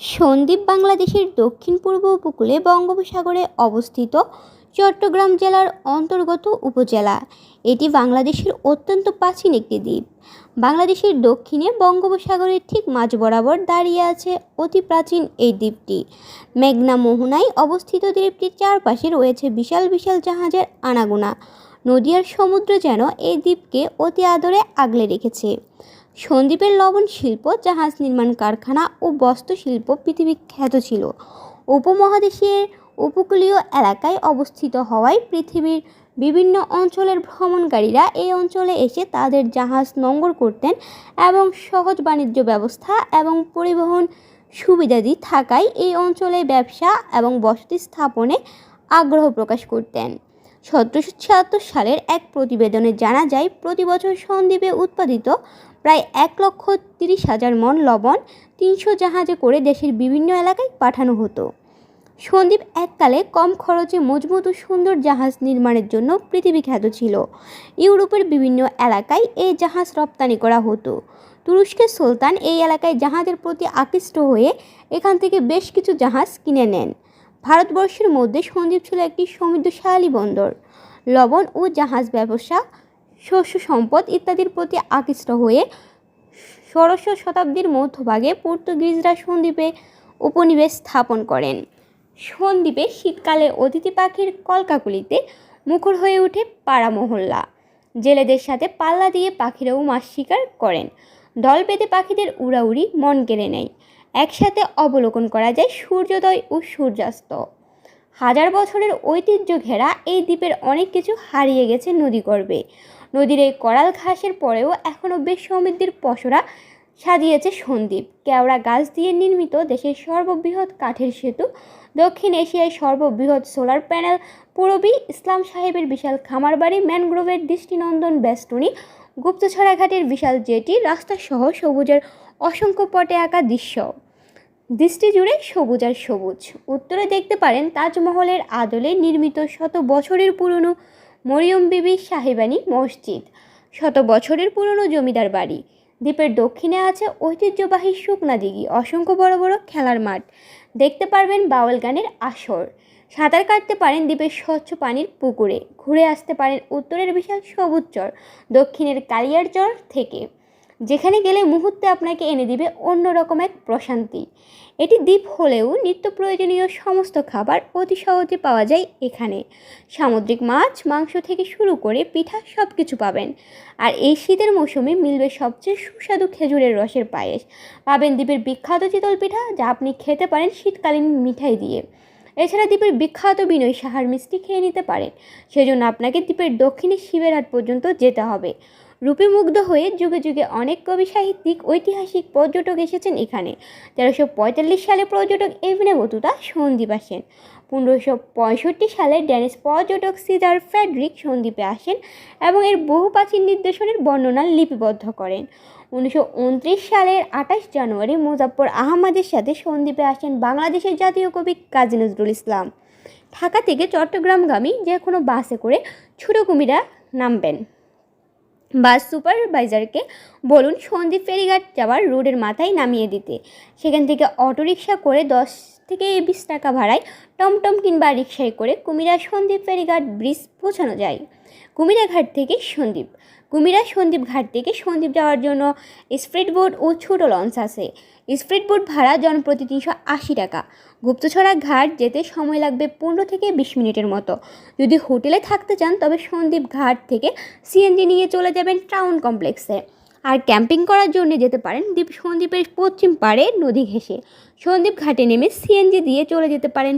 সন্দ্বীপ বাংলাদেশের দক্ষিণ পূর্ব উপকূলে বঙ্গোপসাগরে অবস্থিত চট্টগ্রাম জেলার অন্তর্গত উপজেলা। এটি বাংলাদেশের অত্যন্ত প্রাচীন একটি দ্বীপ। বাংলাদেশের দক্ষিণে বঙ্গোপসাগরের ঠিক মাঝ বরাবর দাঁড়িয়ে আছে অতি প্রাচীন এই দ্বীপটি। মেঘনা মোহনায় অবস্থিত দ্বীপটির চারপাশে রয়েছে বিশাল বিশাল জাহাজের আনাগোনা। নদী আর সমুদ্র যেন এই দ্বীপকে অতি আদরে আগলে রেখেছে। সন্দ্বীপের লবণ শিল্প, জাহাজ নির্মাণ কারখানা ও বস্ত্র শিল্প পৃথিবী খ্যাত ছিল। উপমহাদেশের উপকূলীয় এলাকায় অবস্থিত হওয়ায় পৃথিবীর বিভিন্ন অঞ্চলের ভ্রমণকারীরা এই অঞ্চলে এসে তাদের জাহাজ নঙ্গর করতেন এবং সহজ বাণিজ্য ব্যবস্থা এবং পরিবহন সুবিধাদি থাকায় এই অঞ্চলে ব্যবসা এবং বসতি স্থাপনে আগ্রহ প্রকাশ করতেন। সতেরোশো ছিয়াত্তর সালের এক প্রতিবেদনে জানা যায়, প্রতি বছর সন্দ্বীপে উৎপাদিত প্রায় এক লক্ষ তিরিশ হাজার মন লবণ তিনশো জাহাজে করে দেশের বিভিন্ন এলাকায় পাঠানো হতো। সন্দ্বীপ এককালে কম খরচে মজবুত ও সুন্দর জাহাজ নির্মাণের জন্য পৃথিবী খ্যাত ছিল। ইউরোপের বিভিন্ন এলাকায় এই জাহাজ রপ্তানি করা হতো। তুরস্কের সুলতান এই এলাকায় জাহাজের প্রতি আকৃষ্ট হয়ে এখান থেকে বেশ কিছু জাহাজ কিনে নেন। ভারতবর্ষের মধ্যে সন্দ্বীপ ছিল একটি সমৃদ্ধশালী বন্দর। লবণ ও জাহাজ ব্যবসা, শস্য সম্পদ ইত্যাদির প্রতি আকৃষ্ট হয়ে ষোড়শ শতাব্দীর মধ্যভাগে পর্তুগিজরা সন্দ্বীপে উপনিবেশ স্থাপন করেন। সন্দ্বীপে শীতকালে অতিথি পাখির কলকাকুলিতে মুখর হয়ে ওঠে পাড়া মহল্লা। জেলেদের সাথে পাল্লা দিয়ে পাখিরাও মাছ শিকার করেন। দল বেঁধে পাখিদের উড়াউড়ি মন কেড়ে নেয়। একসাথে অবলোকন করা যায় সূর্যোদয় ও সূর্যাস্ত। হাজার বছরের ঐতিহ্য ঘেরা এই দ্বীপের অনেক কিছু হারিয়ে গেছে নদীগর্ভে নদীর এই করাল ঘাসের পরেও এখনও বেশ সমৃদ্ধির পসরা সাজিয়েছে সন্দ্বীপ কেওড়া গাছ দিয়ে নির্মিত দেশের সর্ববৃহৎ কাঠের সেতু, দক্ষিণ এশিয়ায় সর্ববৃহৎ সোলার প্যানেল, পূরবী ইসলাম সাহেবের বিশাল খামারবাড়ি, ম্যানগ্রোভের দৃষ্টিনন্দন বেষ্টনী গুপ্তছড়া ঘাটের বিশাল জেটি রাস্তাসহ সবুজের অসংখ্য পটে আঁকা দৃশ্য। দৃষ্টি জুড়ে সবুজ আর সবুজ। উত্তরে দেখতে পারেন তাজমহলের আদলে নির্মিত শত বছরের পুরনো মরিয়ম বিবি সাহেবানী মসজিদ, শত বছরের পুরনো জমিদার বাড়ি। দ্বীপের দক্ষিণে আছে ঐতিহ্যবাহী শুকনা দিঘি, অসংখ্য বড় বড় খেলার মাঠ। দেখতে পারবেন বাউল গানের আসর। সাঁতার কাটতে পারেন দ্বীপের স্বচ্ছ পানির পুকুরে, ঘুরে আসতে পারেন উত্তরের বিশাল সবুজ চর, দক্ষিণের কালিয়ার চর থেকে। যেখানে গেলে মুহূর্তে আপনাকে এনে দিবে অন্যরকম এক প্রশান্তি। এটি দ্বীপ হলেও নিত্য প্রয়োজনীয় সমস্ত খাবার অতি সহজে পাওয়া যায় এখানে। সামুদ্রিক মাছ, মাংস থেকে শুরু করে পিঠা সব কিছু পাবেন। আর এই শীতের মৌসুমে মিলবে সবচেয়ে সুস্বাদু খেজুরের রসের পায়েস। পাবেন দ্বীপের বিখ্যাত চিতল পিঠা, যা আপনি খেতে পারেন শীতকালীন মিঠাই দিয়ে। এছাড়া দ্বীপের বিখ্যাত বিনয় সাহার মিষ্টি খেয়ে নিতে পারেন। সেজন্য আপনাকে দ্বীপের দক্ষিণে শিবের হাট পর্যন্ত যেতে হবে। রূপে মুগ্ধ হয়ে যুগে যুগে অনেক কবি, সাহিত্যিক, ঐতিহাসিক পর্যটক এসেছেন এখানে। তেরোশো পঁয়তাল্লিশ সালে পর্যটক এভিনে বতুতা সন্দীপ আসেন। পনেরোশো পঁয়ষট্টি সালে ড্যানিশ পর্যটক সিজার ফ্যাডরিক সন্দ্বীপে আসেন এবং এর বহু প্রাচীন নির্দেশনের বর্ণনা লিপিবদ্ধ করেন। উনিশশো উনত্রিশ সালের আঠাশ জানুয়ারি মুজাফর আহমদের সাথে সন্দ্বীপে আসেন বাংলাদেশের জাতীয় কবি কাজী নজরুল ইসলাম। ঢাকা থেকে চট্টগ্রামগামী যে কোনো বাসে করে ছোটো কুমিরা নামবেন। বাস সুপারভাইজারকে বলুন সন্দ্বীপ ফেরিঘাট যাওয়ার রোডের মাথায় নামিয়ে দিতে। সেখান থেকে অটোরিকশা করে দশ থেকে বিশ টাকা ভাড়ায় টমটম কিংবা রিক্সায় করে কুমিরা সন্দীপ ফেরিঘাট ব্রিজ পৌঁছানো যায়। কুমিরা ঘাট থেকে সন্দীপ কুমিরা সন্দীপ ঘাট থেকে সন্দীপ যাওয়ার জন্য স্প্রিড বোট ও ছোটো লঞ্চ আছে। স্প্রিড বোট ভাড়া জনপ্রতি তিনশো আশি টাকা। গুপ্তছড়া ঘাট যেতে সময় লাগবে পনেরো থেকে বিশ মিনিটের মতো। যদি হোটেলে থাকতে চান, তবে সন্দীপ ঘাট থেকে সিএনজি নিয়ে চলে যাবেন টাউন কমপ্লেক্সে। আর ক্যাম্পিং করার জন্য যেতে পারেন দ্বীপ সন্দ্বীপের পশ্চিম পাড়ে নদী ঘেঁষে। সন্দ্বীপ ঘাটে নেমে সিএনজি দিয়ে চলে যেতে পারেন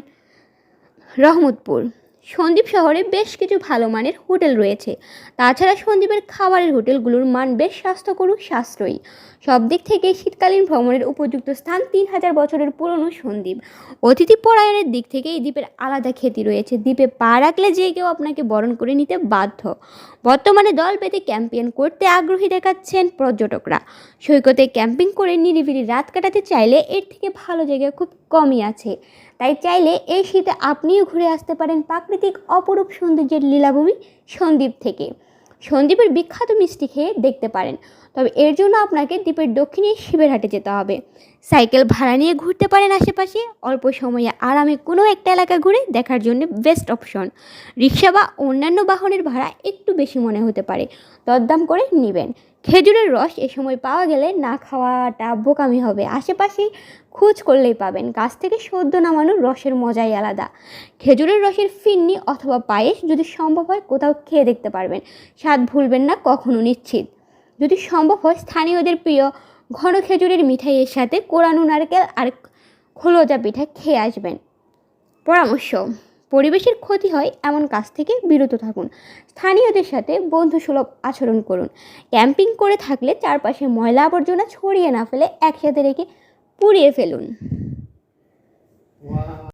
রহমতপুর। সন্দ্বীপ শহরে বেশ কিছু ভালো মানের হোটেল রয়েছে। তাছাড়া সন্দ্বীপের খাবারের হোটেলগুলোর মান বেশ স্বাস্থ্যকর সাশ্রয়ী। সব দিক থেকে শীতকালীন ভ্রমণের উপযুক্ত স্থান তিন হাজার বছরের পুরনো সন্দ্বীপ অতিথি পরায়ণের দিক থেকে এই দ্বীপের আলাদা খ্যাতি রয়েছে। দ্বীপে পা রাখলে যে কেউ আপনাকে বরণ করে নিতে বাধ্য। বর্তমানে দল পেতে ক্যাম্পেইন করতে আগ্রহী দেখাচ্ছেন পর্যটকরা। সৈকতে ক্যাম্পিং করে নিরিবিলি রাত কাটাতে চাইলে এর থেকে ভালো জায়গা খুব কমই আছে। তাই চাইলে এই শীতে আপনিও ঘুরে আসতে পারেন প্রাকৃতিক অপরূপ সৌন্দর্যের লীলাভূমি সন্দ্বীপ থেকে। সন্দ্বীপের বিখ্যাত মিষ্টি খেয়ে দেখতে পারেন। তবে এর জন্য আপনাকে দ্বীপের দক্ষিণে শিবেরহাটে যেতে হবে। সাইকেল ভাড়া নিয়ে ঘুরতে পারেন আশেপাশে। অল্প সময়ে আরামে কোনো একটা এলাকা ঘুরে দেখার জন্য বেস্ট অপশন। রিক্সা বা অন্যান্য বাহনের ভাড়া একটু বেশি মনে হতে পারে। দরদাম করে নেবেন। খেজুরের রস এ সময় পাওয়া গেলে না খাওয়াটা বোকামি হবে। আশেপাশেই খোঁজ করলেই পাবেন। গাছ থেকে সদ্য নামানোর রসের মজাই আলাদা। খেজুরের রসের ফিন্নি অথবা পায়েস যদি সম্ভব হয় কোথাও খেয়ে দেখতে পারবেন। স্বাদ ভুলবেন না, কখনো নিশ্চিত। যদি সম্ভব হয়, স্থানীয়দের প্রিয় ঘন খেজুরের মিঠাইয়ের সাথে কোরানো নারকেল আর খোলজা পিঠা খেয়ে আসবেন। পরামর্শ পরিবেশের ক্ষতি হয় এমন কাজ থেকে বিরত থাকুন। স্থানীয়দের সাথে বন্ধুসুলভ আচরণ করুন। ক্যাম্পিং করে থাকলে চারপাশে ময়লা আবর্জনা ছড়িয়ে না ফেলে একসাথে রেখে পুড়িয়ে ফেলুন।